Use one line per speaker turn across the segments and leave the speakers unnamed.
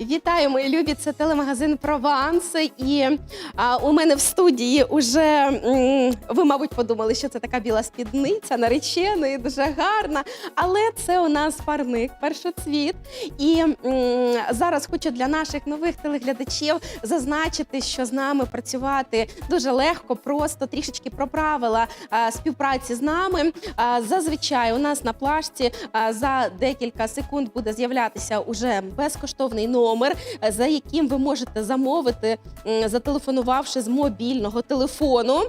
Вітаю, мої любі! Це телемагазин Прованс. І а, у мене в студії уже ви, мабуть, подумали, що це така біла спідниця, нареченої, дуже гарна. Але це у нас парник, першоцвіт. І зараз хочу для наших нових телеглядачів зазначити, що з нами працювати дуже легко, просто трішечки про правила а, співпраці з нами. А, зазвичай у нас на плашці а, за декілька секунд буде з'являтися уже безкоштовний номер, е, за яким ви можете замовити, зателефонувавши з мобільного телефону.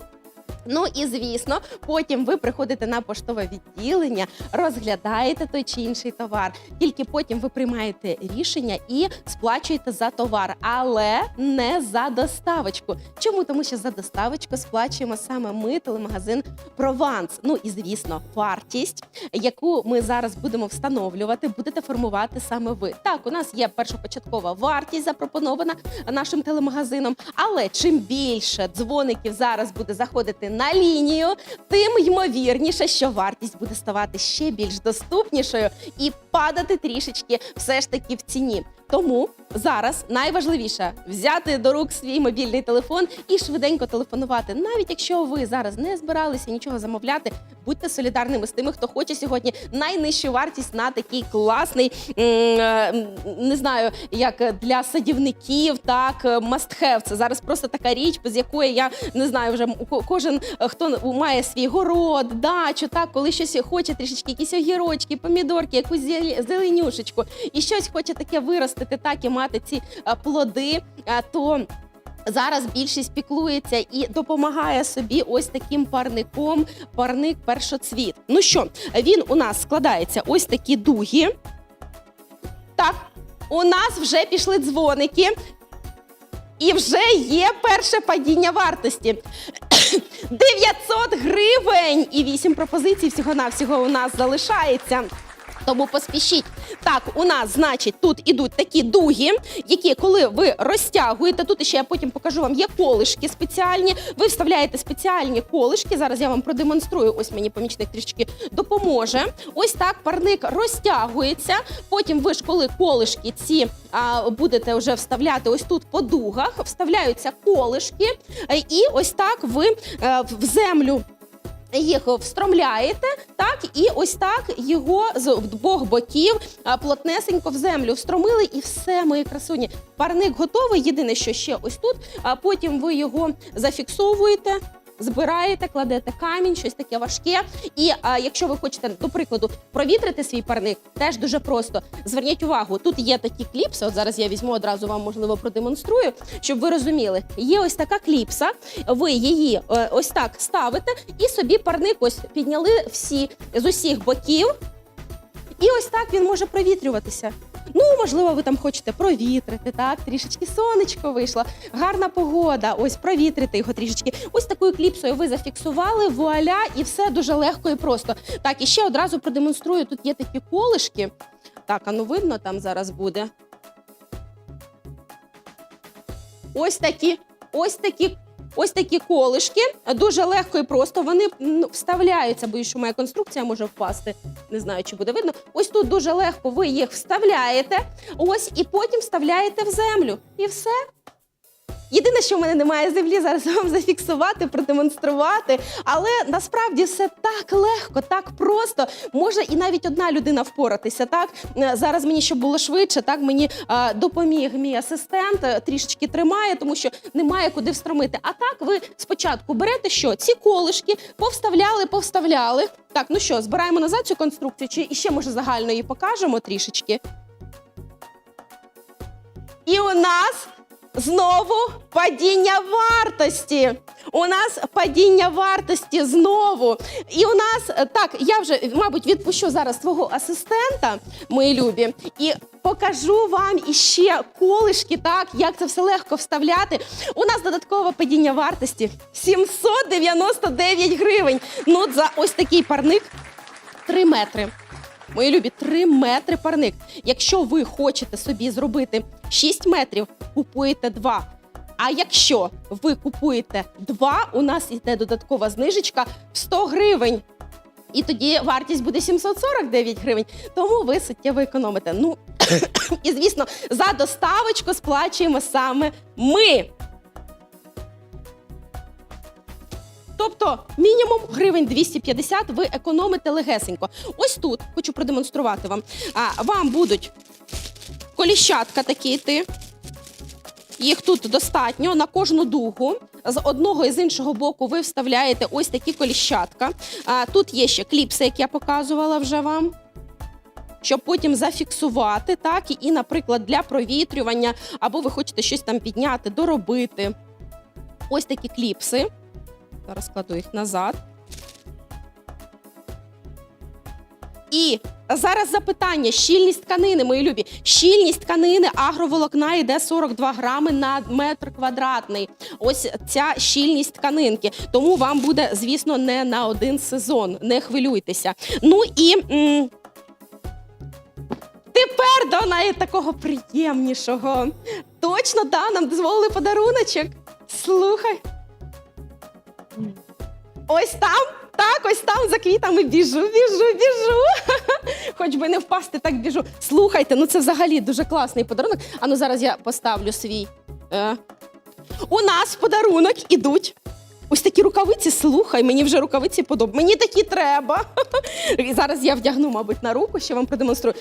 Ну і звісно, потім ви приходите на поштове відділення, розглядаєте той чи інший товар. Тільки потім ви приймаєте рішення і сплачуєте за товар, але не за доставочку. Чому? Тому що за доставочку сплачуємо саме ми, телемагазин Прованс. Ну і звісно, вартість, яку ми зараз будемо встановлювати, будете формувати саме ви. Так, у нас є першопочаткова вартість запропонована нашим телемагазином. Але чим більше дзвоників зараз буде заходити на лінію, тим ймовірніше, що вартість буде ставати ще більш доступнішою і падати трішечки все ж таки в ціні. Тому зараз найважливіше взяти до рук свій мобільний телефон і швиденько телефонувати. Навіть якщо ви зараз не збиралися нічого замовляти, будьте солідарними з тими, хто хоче сьогодні найнижчу вартість на такий класний, е, не знаю, як для садівників, так must have. Це зараз просто така річ, без якої я не знаю, вже кожен е, хто має свій город, дачу, так, коли щось хоче трішечки, якісь огірочки, помідорки, якусь зеленюшечку, і щось хоче таке виростити, так і мати ці е, плоди, е, то. Зараз більшість піклується і допомагає собі ось таким парником, парник першоцвіт. Ну що, він у нас складається ось такі дуги. Так, у нас вже пішли дзвоники. І вже є перше падіння вартості. 900 гривень і 8 пропозицій всього-навсього у нас залишається. Тому поспішіть. Так, у нас, значить, тут ідуть такі дуги, які, коли ви розтягуєте, тут ще я потім покажу вам, є колишки спеціальні. Ви вставляєте спеціальні колишки. Зараз я вам продемонструю. Ось мені помічник трішки допоможе. Ось так парник розтягується. Потім ви ж, коли колишки ці а, будете вже вставляти ось тут по дугах, вставляються колишки, і ось так ви е, в землю їх встромляєте, так і ось так його з двох боків плотнесенько в землю встромили, і все, мої красуні. Парник готовий. Єдине, що ще ось тут. А потім ви його зафіксовуєте. Збираєте, кладете камінь, щось таке важке. І а, якщо ви хочете, до прикладу, провітрити свій парник, теж дуже просто. Зверніть увагу, тут є такі кліпси. От зараз я візьму одразу вам, можливо, продемонструю, щоб ви розуміли. Є ось така кліпса, ви її е, ось так ставите, і собі парник ось підняли всі з усіх боків. І ось так він може провітрюватися. Ну, можливо, ви там хочете провітрити, так, трішечки сонечко вийшло, гарна погода, ось провітрити його трішечки. Ось такою кліпсою ви зафіксували, вуаля, і все дуже легко і просто. Так, і ще одразу продемонструю, тут є такі колишки. Так, а ну видно там зараз буде. Ось такі, ось такі. Ось такі колишки, дуже легко і просто. Вони вставляються, боюсь, що моя конструкція може впасти. Не знаю, чи буде видно. Ось тут дуже легко ви їх вставляєте, ось і потім вставляєте в землю. І все. Єдине, що в мене немає землі, зараз вам зафіксувати, продемонструвати. Але насправді все так легко, так просто. Може і навіть одна людина впоратися. Так Е, зараз мені щоб було швидше, так мені е, допоміг мій асистент, е, трішечки тримає, тому що немає куди встромити. А так ви спочатку берете що? Ці колишки, повставляли, повставляли. Так, ну що, збираємо назад цю конструкцію, чи іще може загально її покажемо трішечки. І у нас знову падіння вартості. У нас падіння вартості знову. І у нас е, так, я вже, мабуть, відпущу зараз свого асистента, мої любі, і покажу вам іще колишки, так, як це все легко вставляти. У нас додаткове падіння вартості 799 гривень. Ну, за ось такий парник 3 метри. Мої любі, 3 метри парник. Якщо ви хочете собі зробити 6 метрів, купуєте 2. А якщо ви купуєте 2, у нас йде додаткова знижечка в 100 гривень. І тоді вартість буде 749 гривень. Тому ви суттєво економите. Ну, І, звісно, за доставочку сплачуємо саме ми. Тобто мінімум гривень 250 ви економите легесенько. Ось тут хочу продемонструвати вам. А, вам будуть коліщатка такі йти. Їх тут достатньо на кожну дугу. З одного і з іншого боку ви вставляєте ось такі коліщатка. А, тут є ще кліпси, як я показувала вже вам. Щоб потім зафіксувати, так, і, наприклад, для провітрювання, або ви хочете щось там підняти, доробити. Ось такі кліпси. Зараз кладу їх назад. І зараз запитання: щільність тканини, мої любі. Щільність тканини агроволокна йде 42 грами на метр квадратний. Ось ця щільність тканинки. Тому вам буде, звісно, не на один сезон. Не хвилюйтеся. Ну і. Тепер до неї такого приємнішого. Точно, да, нам дозволили подаруночок. Слухай. Ось там, так, ось там за квітами біжу, біжу, біжу. Хоч би не впасти, так біжу. Слухайте, ну це взагалі дуже класний подарунок. А ну зараз я поставлю свій. Е. У нас подарунок ідуть. Ось такі рукавиці, слухай, мені вже рукавиці подобаються. Мені такі треба. І зараз я вдягну, мабуть, на руку, ще вам продемонструю.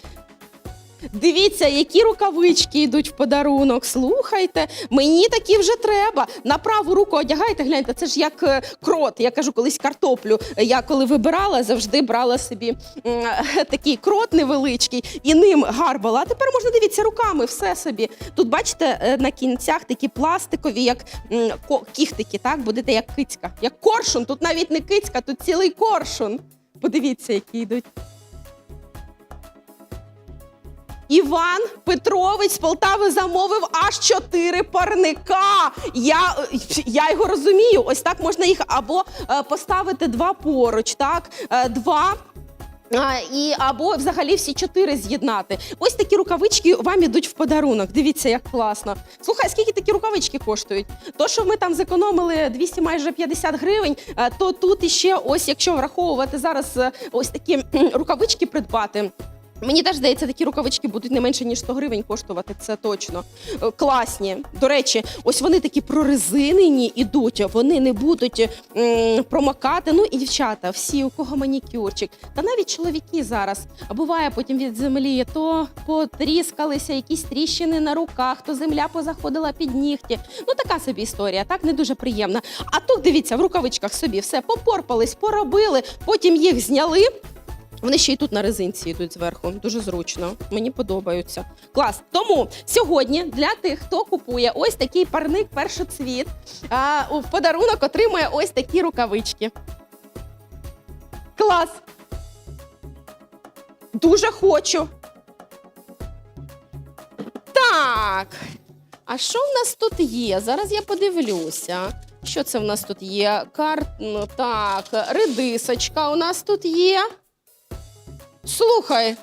Дивіться, які рукавички йдуть в подарунок. Слухайте, мені такі вже треба. На праву руку одягайте, гляньте, це ж як е, крот. Я кажу, колись картоплю. Я коли вибирала, завжди брала собі такий крот невеличкий і ним гарбала. А тепер можна дивіться руками, все собі. Тут бачите е, на кінцях такі пластикові, як кіхтики, так будете як кицька, як коршун. Тут навіть не кицька, тут цілий коршун. Подивіться, які йдуть. Іван Петрович з Полтави замовив аж чотири парника. Я, я його розумію. Ось так можна їх або е, поставити два поруч, так? Е, Два. І або взагалі всі чотири з'єднати. Ось такі рукавички вам ідуть в подарунок. Дивіться, як класно. Слухай, скільки такі рукавички коштують? То, що ми там зекономили 200 майже 50 гривень, е, то тут іще, ось якщо враховувати зараз ось такі рукавички придбати. Мені теж здається, такі рукавички будуть не менше ніж 100 гривень коштувати. Це точно Е, класні. До речі, ось вони такі прорезинені ідуть. Вони не будуть м, промокати. Ну і дівчата, всі, у кого манікюрчик, та навіть чоловіки зараз. Буває потім від землі, то потріскалися якісь тріщини на руках, то земля позаходила під нігті. Ну така собі історія, так не дуже приємна. А тут дивіться, в рукавичках собі все попорпались, поробили, потім їх зняли. Вони ще й тут на резинці йдуть зверху. Дуже зручно. Мені подобаються. Клас. Тому сьогодні для тих, хто купує ось такий парник першоцвіт, а, у подарунок отримує ось такі рукавички. Клас. Дуже хочу. Так. А що в нас тут є? Зараз я подивлюся. Що це в нас тут є? Карт... ну, Так, редисочка у нас тут є. Слухай,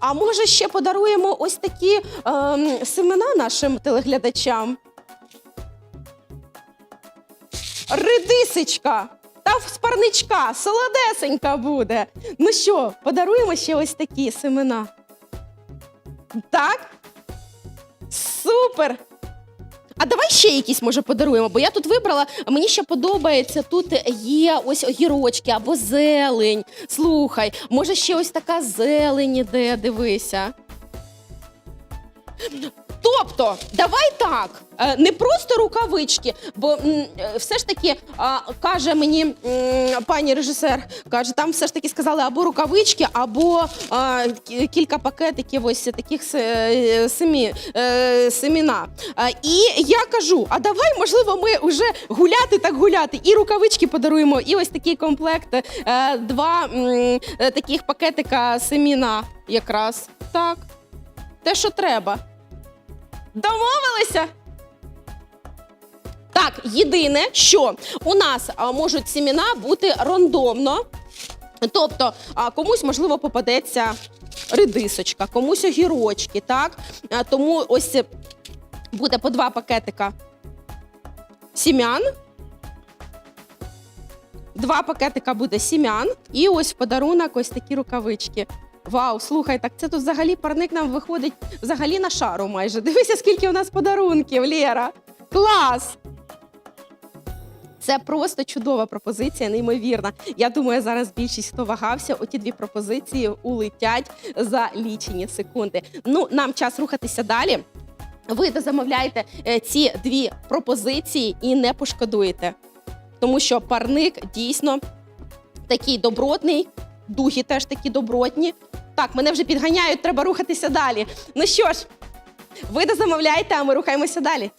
а може ще подаруємо ось такі ем, семена нашим телеглядачам? Редисочка та з парничка, солодесенька буде. Ну що, подаруємо ще ось такі семена. Так? Супер! А давай ще якісь може подаруємо, бо я тут вибрала. Мені ще подобається. Тут є ось огірочки або зелень. Слухай, може ще ось така зелень іде, дивися. Тобто, давай так, е, не просто рукавички, бо е, все ж таки каже мені пані режисер, каже, там все ж таки сказали або рукавички, або кілька пакетиків ось таких семі, е, семіна. І я кажу: а давай, можливо, ми вже гуляти так гуляти, і рукавички подаруємо, і ось такий комплект, два таких пакетика семіна якраз. Так, те, що треба. Домовилися? Так, єдине, що у нас а, можуть сіміна бути рандомно. Тобто, а, комусь, можливо, попадеться редисочка, комусь огірочки, так? А, тому ось буде по два пакетика сім'ян. Два пакетика буде сім'ян, і ось в подарунок ось такі рукавички. Вау, слухай, так це тут взагалі парник нам виходить взагалі на шару майже. Дивися, скільки у нас подарунків, Лєра. Клас! Це просто чудова пропозиція, неймовірна. Я думаю, зараз більшість, хто вагався, оті дві пропозиції улетять за лічені секунди. Ну, нам час рухатися далі. Ви замовляєте е, ці дві пропозиції і не пошкодуєте, тому що парник дійсно такий добротний, духи теж такі добротні. Так, мене вже підганяють, треба рухатися далі. Ну що ж, ви дозамовляйте, а ми рухаємося далі.